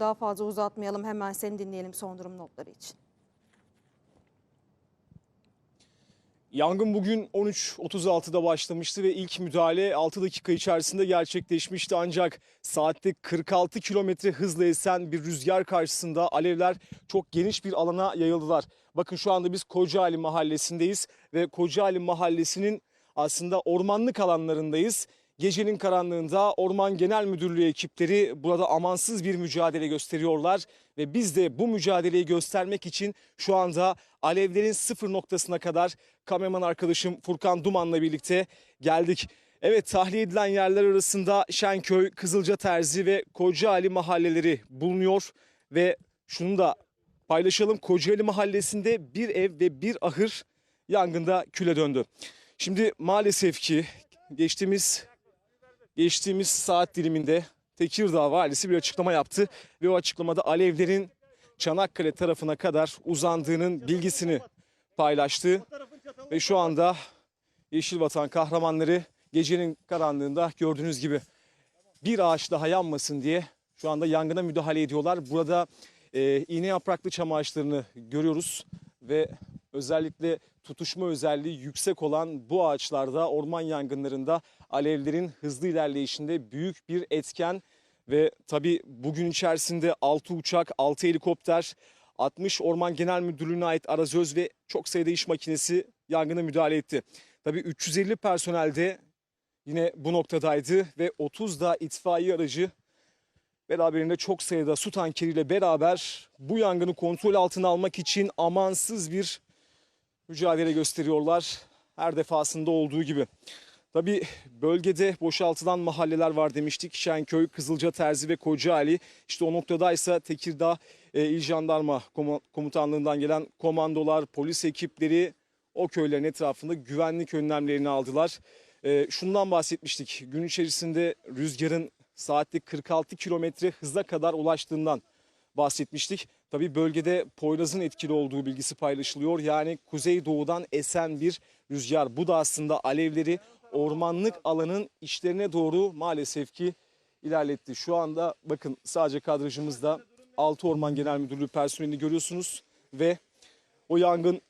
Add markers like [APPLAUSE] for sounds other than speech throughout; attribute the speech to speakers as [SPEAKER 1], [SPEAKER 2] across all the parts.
[SPEAKER 1] Daha fazla uzatmayalım hemen seni dinleyelim son durum notları için.
[SPEAKER 2] Yangın bugün 13.36'da başlamıştı ve ilk müdahale 6 dakika içerisinde gerçekleşmişti. Ancak saatte 46 kilometre hızla esen bir rüzgar karşısında alevler çok geniş bir alana yayıldılar. Bakın şu anda biz Kocaeli mahallesindeyiz ve Kocaeli mahallesinin aslında ormanlık alanlarındayız. Gecenin karanlığında Orman Genel Müdürlüğü ekipleri burada amansız bir mücadele gösteriyorlar ve biz de bu mücadeleyi göstermek için şu anda alevlerin sıfır noktasına kadar kameraman arkadaşım Furkan Duman'la birlikte geldik. Evet tahliye edilen yerler arasında Şenköy, Kızılca Terzi ve Kocaeli mahalleleri bulunuyor ve şunu da paylaşalım. Kocaeli mahallesinde bir ev ve bir ahır yangında küle döndü. Şimdi maalesef ki geçtiğimiz geçtiğimiz saat diliminde Tekirdağ valisi bir açıklama yaptı ve o açıklamada alevlerin Çanakkale tarafına kadar uzandığının bilgisini paylaştı ve şu anda Yeşil Vatan kahramanları gecenin karanlığında gördüğünüz gibi bir ağaç daha yanmasın diye şu anda yangına müdahale ediyorlar. Burada e, iğne yapraklı çam ağaçlarını görüyoruz ve özellikle tutuşma özelliği yüksek olan bu ağaçlarda orman yangınlarında alevlerin hızlı ilerleyişinde büyük bir etken ve tabii bugün içerisinde 6 uçak, 6 helikopter, 60 Orman Genel Müdürlüğü'ne ait arazöz ve çok sayıda iş makinesi yangına müdahale etti. Tabii 350 personel de yine bu noktadaydı ve 30 da itfaiye aracı beraberinde çok sayıda su tankeriyle beraber bu yangını kontrol altına almak için amansız bir mücadele gösteriyorlar. Her defasında olduğu gibi. Tabii bölgede boşaltılan mahalleler var demiştik. Şenköy, Kızılca Terzi ve Kocaeli. İşte o noktadaysa Tekirdağ e, İl Jandarma Komu- Komutanlığından gelen komandolar, polis ekipleri o köylerin etrafında güvenlik önlemlerini aldılar. E, şundan bahsetmiştik. Gün içerisinde rüzgarın saatte 46 kilometre hıza kadar ulaştığından bahsetmiştik. Tabii bölgede Poyraz'ın etkili olduğu bilgisi paylaşılıyor. Yani kuzeydoğudan esen bir rüzgar. Bu da aslında alevleri ormanlık alanın içlerine doğru maalesef ki ilerletti. Şu anda bakın sadece kadrajımızda 6 Orman Genel Müdürlüğü personelini görüyorsunuz ve o yangın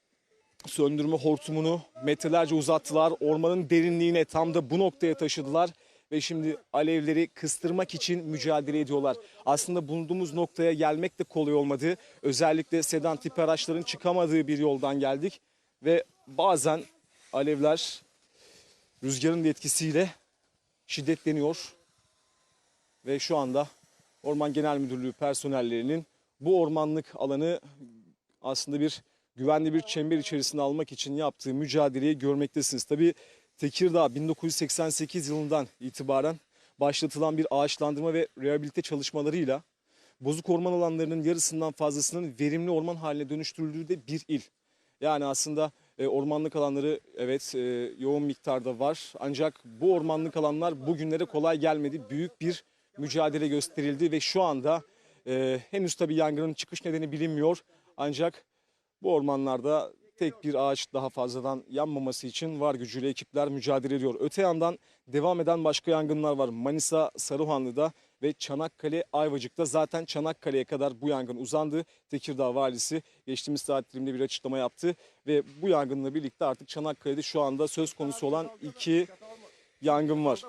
[SPEAKER 2] söndürme hortumunu metrelerce uzattılar. Ormanın derinliğine tam da bu noktaya taşıdılar ve şimdi alevleri kıstırmak için mücadele ediyorlar. Aslında bulunduğumuz noktaya gelmek de kolay olmadı. Özellikle sedan tipi araçların çıkamadığı bir yoldan geldik ve bazen alevler rüzgarın etkisiyle şiddetleniyor ve şu anda Orman Genel Müdürlüğü personellerinin bu ormanlık alanı aslında bir güvenli bir çember içerisinde almak için yaptığı mücadeleyi görmektesiniz. Tabii Tekirdağ 1988 yılından itibaren başlatılan bir ağaçlandırma ve rehabilite çalışmalarıyla bozuk orman alanlarının yarısından fazlasının verimli orman haline dönüştürüldüğü de bir il. Yani aslında e, ormanlık alanları evet e, yoğun miktarda var. Ancak bu ormanlık alanlar bugünlere kolay gelmedi. Büyük bir mücadele gösterildi ve şu anda e, henüz tabii yangının çıkış nedeni bilinmiyor. Ancak bu ormanlarda tek bir ağaç daha fazladan yanmaması için var gücüyle ekipler mücadele ediyor. Öte yandan devam eden başka yangınlar var. Manisa Saruhanlı'da ve Çanakkale Ayvacık'ta zaten Çanakkale'ye kadar bu yangın uzandı. Tekirdağ valisi geçtiğimiz saat diliminde bir açıklama yaptı ve bu yangınla birlikte artık Çanakkale'de şu anda söz konusu olan iki yangın var.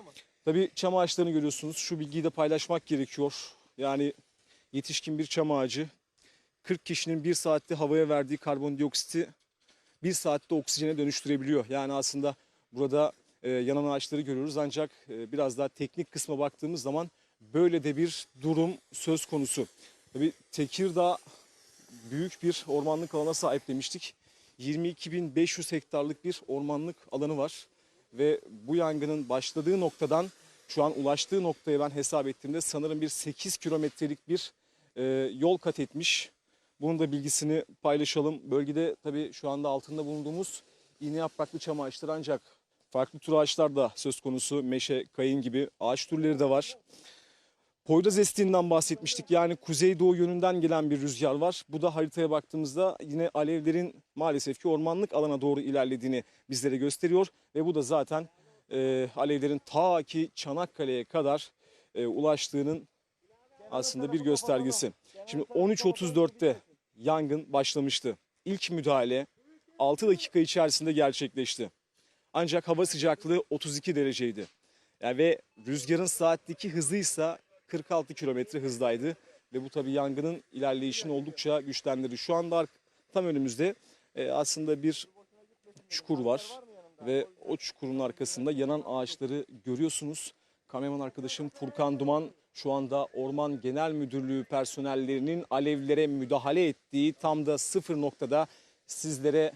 [SPEAKER 2] Tabii çam ağaçlarını görüyorsunuz. Şu bilgiyi de paylaşmak gerekiyor. Yani yetişkin bir çam ağacı 40 kişinin bir saatte havaya verdiği karbondioksiti bir saatte oksijene dönüştürebiliyor. Yani aslında burada e, yanan ağaçları görüyoruz ancak e, biraz daha teknik kısma baktığımız zaman böyle de bir durum söz konusu. Tabii Tekirdağ büyük bir ormanlık alana sahip demiştik. 22.500 hektarlık bir ormanlık alanı var ve bu yangının başladığı noktadan şu an ulaştığı noktaya ben hesap ettiğimde sanırım bir 8 kilometrelik bir e, yol kat etmiş. Bunun da bilgisini paylaşalım. Bölgede tabii şu anda altında bulunduğumuz iğne yapraklı çam ağaçları ancak farklı tür ağaçlar da söz konusu. Meşe, kayın gibi ağaç türleri de var. Poyraz estiğinden bahsetmiştik. Yani kuzeydoğu yönünden gelen bir rüzgar var. Bu da haritaya baktığımızda yine alevlerin maalesef ki ormanlık alana doğru ilerlediğini bizlere gösteriyor. Ve bu da zaten e, alevlerin ta ki Çanakkale'ye kadar e, ulaştığının aslında bir göstergesi. Şimdi 13.34'te yangın başlamıştı. İlk müdahale 6 dakika içerisinde gerçekleşti. Ancak hava sıcaklığı 32 dereceydi. Yani ve rüzgarın saatteki hızıysa 46 kilometre hızdaydı. Ve bu tabii yangının ilerleyişini oldukça güçlendirdi. Şu anda tam önümüzde e, aslında bir çukur var. Ve o çukurun arkasında yanan ağaçları görüyorsunuz. Kameraman arkadaşım Furkan Duman şu anda Orman Genel Müdürlüğü personellerinin alevlere müdahale ettiği tam da sıfır noktada sizlere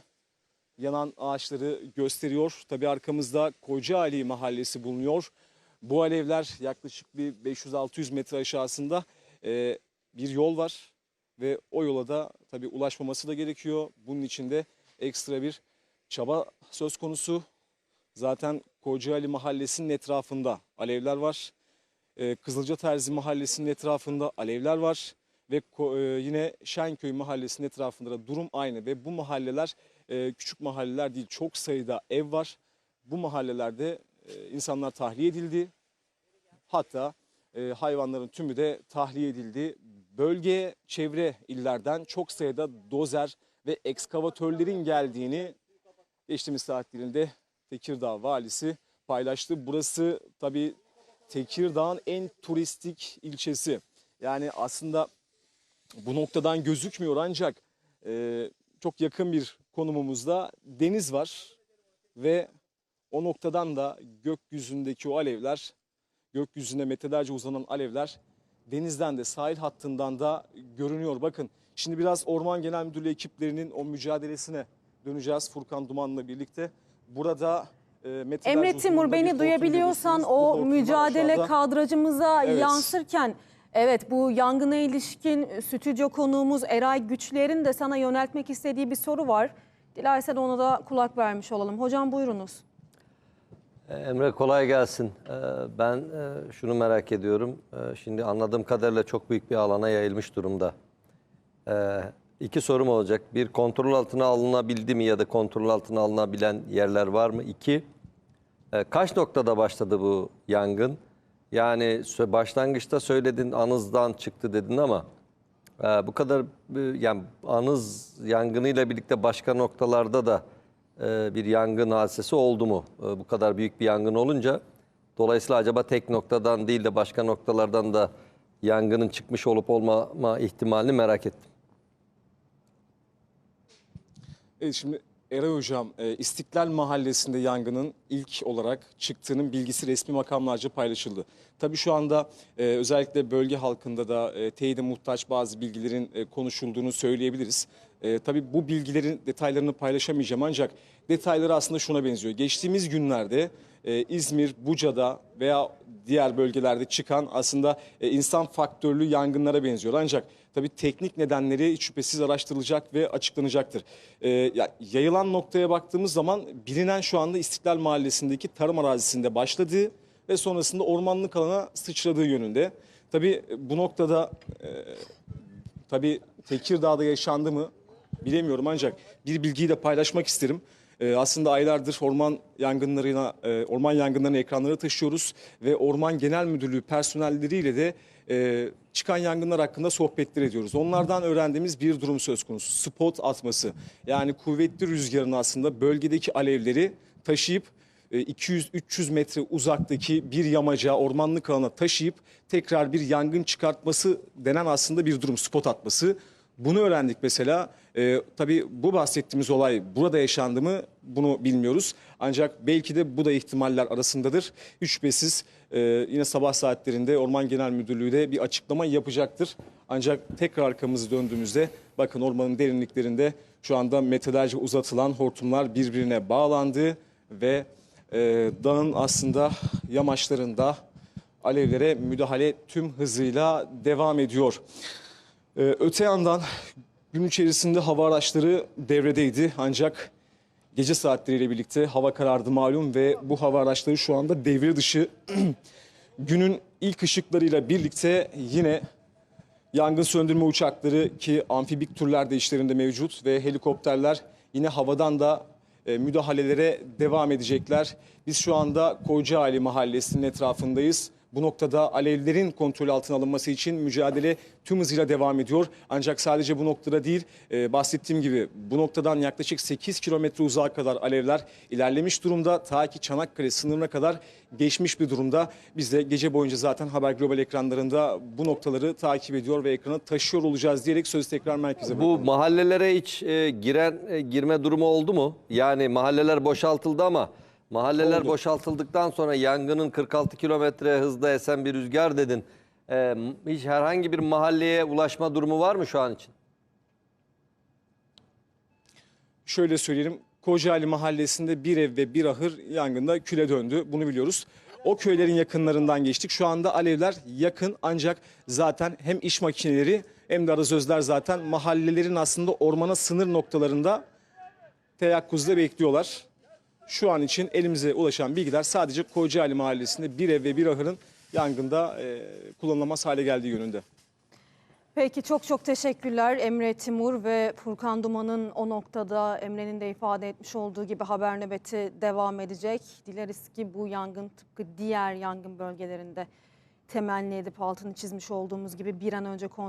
[SPEAKER 2] yanan ağaçları gösteriyor. Tabii arkamızda Kocaali Mahallesi bulunuyor. Bu alevler yaklaşık bir 500-600 metre aşağısında e, bir yol var ve o yola da tabii ulaşmaması da gerekiyor. Bunun için de ekstra bir çaba söz konusu. Zaten Kocaeli Mahallesi'nin etrafında alevler var. E, Kızılca Terzi Mahallesi'nin etrafında alevler var. Ve e, yine Şenköy Mahallesi'nin etrafında da durum aynı. Ve bu mahalleler e, küçük mahalleler değil çok sayıda ev var. Bu mahallelerde e, insanlar tahliye edildi. Hatta hayvanların tümü de tahliye edildi. Bölgeye çevre illerden çok sayıda dozer ve ekskavatörlerin geldiğini geçtiğimiz saatlerinde Tekirdağ valisi paylaştı. Burası tabii Tekirdağ'ın en turistik ilçesi. Yani aslında bu noktadan gözükmüyor ancak e, çok yakın bir konumumuzda deniz var ve o noktadan da gökyüzündeki o alevler, gökyüzüne metrelerce uzanan alevler denizden de sahil hattından da görünüyor. Bakın şimdi biraz Orman Genel Müdürlüğü ekiplerinin o mücadelesine döneceğiz Furkan Duman'la birlikte. Burada e, metrelerce
[SPEAKER 1] Emre Timur beni duyabiliyorsan o mücadele
[SPEAKER 2] aşağıda-
[SPEAKER 1] kadrajımıza
[SPEAKER 2] Evet.
[SPEAKER 1] yansırken evet bu yangına ilişkin stüdyo konuğumuz Eray Güçler'in de sana yöneltmek istediği bir soru var. Dilersen ona da kulak vermiş olalım. Hocam buyurunuz.
[SPEAKER 3] Emre kolay gelsin. Ee, Ben e, şunu merak ediyorum. Şimdi anladığım kadarıyla çok büyük bir alana yayılmış durumda. İki sorum olacak. Bir kontrol altına alınabildi mi ya da kontrol altına alınabilen yerler var mı? İki, e, kaç noktada başladı bu yangın? Yani başlangıçta söyledin anızdan çıktı dedin ama e, bu kadar e, yani anız yangınıyla birlikte başka noktalarda da e, bir yangın hadisesi oldu mu? Bu kadar büyük bir yangın olunca dolayısıyla acaba tek noktadan değil de başka noktalardan da yangının çıkmış olup olmama ihtimalini merak ettim.
[SPEAKER 2] Evet şimdi Eray Hocam e, İstiklal Mahallesi'nde yangının ilk olarak çıktığının bilgisi resmi makamlarca paylaşıldı. Tabii şu anda e, özellikle bölge halkında da e, teyide muhtaç bazı bilgilerin konuşulduğunu söyleyebiliriz. Tabii bu bilgilerin detaylarını paylaşamayacağım ancak detayları aslında şuna benziyor. Geçtiğimiz günlerde İzmir, Buca'da veya diğer bölgelerde çıkan aslında insan faktörlü yangınlara benziyor. Ancak tabii teknik nedenleri hiç şüphesiz araştırılacak ve açıklanacaktır. E, ya, yayılan noktaya baktığımız zaman bilinen şu anda İstiklal Mahallesi'ndeki tarım arazisinde başladığı ve sonrasında ormanlık alana sıçradığı yönünde. Tabii e, bu noktada e, tabii Tekirdağ'da yaşandı mı bilemiyorum ancak bir bilgiyi de paylaşmak isterim. Ee, aslında aylardır orman yangınlarına, e, orman yangınlarını ekranlara taşıyoruz ve Orman Genel Müdürlüğü personelleriyle de e, çıkan yangınlar hakkında sohbetler ediyoruz. Onlardan öğrendiğimiz bir durum söz konusu. Spot atması. Yani kuvvetli rüzgarın aslında bölgedeki alevleri taşıyıp e, 200-300 metre uzaktaki bir yamaca, ormanlık alana taşıyıp tekrar bir yangın çıkartması denen aslında bir durum, spot atması. Bunu öğrendik mesela. E, tabii bu bahsettiğimiz olay burada yaşandı mı bunu bilmiyoruz. Ancak belki de bu da ihtimaller arasındadır. Hiç şüphesiz e, yine sabah saatlerinde Orman Genel Müdürlüğü de bir açıklama yapacaktır. Ancak tekrar arkamızı döndüğümüzde bakın ormanın derinliklerinde şu anda metrelerce uzatılan hortumlar birbirine bağlandı ve e, dağın aslında yamaçlarında alevlere müdahale tüm hızıyla devam ediyor. Ee, öte yandan gün içerisinde hava araçları devredeydi ancak gece saatleriyle birlikte hava karardı malum ve bu hava araçları şu anda devre dışı. [CLEARS THROAT] Günün ilk ışıklarıyla birlikte yine yangın söndürme uçakları ki amfibik türler de işlerinde mevcut ve helikopterler yine havadan da e, müdahalelere devam edecekler. Biz şu anda Kocaeli Mahallesi'nin etrafındayız. Bu noktada alevlerin kontrol altına alınması için mücadele tüm hızıyla devam ediyor. Ancak sadece bu noktada değil, e, bahsettiğim gibi bu noktadan yaklaşık 8 kilometre uzağa kadar alevler ilerlemiş durumda. Ta ki Çanakkale sınırına kadar geçmiş bir durumda. Biz de gece boyunca zaten Haber Global ekranlarında bu noktaları takip ediyor ve ekrana taşıyor olacağız diyerek söz tekrar merkeze
[SPEAKER 3] Bu mahallelere hiç e, giren e, girme durumu oldu mu? Yani mahalleler boşaltıldı ama mahalleler
[SPEAKER 2] Oldu.
[SPEAKER 3] boşaltıldıktan sonra yangının 46 kilometre hızla esen bir rüzgar dedin. E, m- hiç herhangi bir mahalleye ulaşma durumu var mı şu an için?
[SPEAKER 2] Şöyle söyleyelim. Kocaeli mahallesinde bir ev ve bir ahır yangında küle döndü. Bunu biliyoruz. O köylerin yakınlarından geçtik. Şu anda alevler yakın ancak zaten hem iş makineleri hem de arazözler zaten mahallelerin aslında ormana sınır noktalarında teyakkuzda bekliyorlar. Şu an için elimize ulaşan bilgiler sadece Kocaeli mahallesinde bir ev ve bir ahırın yangında e, kullanılamaz hale geldiği yönünde.
[SPEAKER 1] Peki çok çok teşekkürler Emre Timur ve Furkan Duman'ın o noktada Emre'nin de ifade etmiş olduğu gibi haber nöbeti devam edecek. Dileriz ki bu yangın tıpkı diğer yangın bölgelerinde temenni edip altını çizmiş olduğumuz gibi bir an önce kontrol